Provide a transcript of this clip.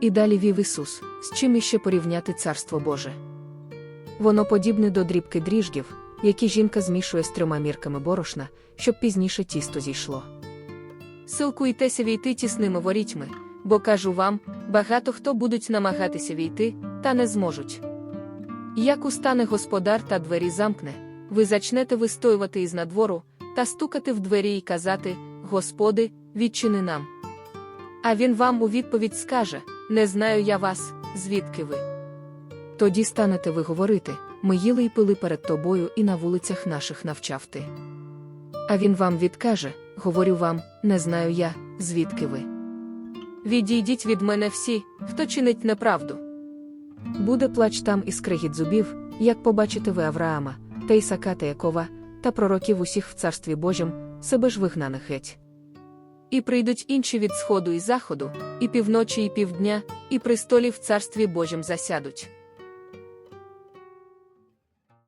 І далі вів Ісус, з чим іще порівняти Царство Боже. Воно подібне до дрібки дріждів, які жінка змішує з трьома мірками борошна, щоб пізніше тісто зійшло. Силкуйтеся війти тісними ворітьми, бо кажу вам, багато хто будуть намагатися війти, та не зможуть. Як устане господар та двері замкне, ви зачнете вистоювати із надвору, та стукати в двері і казати: Господи, відчини нам. А він вам у відповідь скаже: Не знаю я вас, звідки ви. Тоді станете ви говорити: ми їли й пили перед тобою і на вулицях наших навчав ти. А він вам відкаже: Говорю вам, не знаю я, звідки ви. Відійдіть від мене всі, хто чинить неправду. Буде плач там і скригіт зубів, як побачите ви Авраама, та Ісака та Якова, та пророків усіх в царстві Божім, себе ж вигнаних геть. І прийдуть інші від сходу і заходу, і півночі, і півдня, і престолі в царстві Божім засядуть.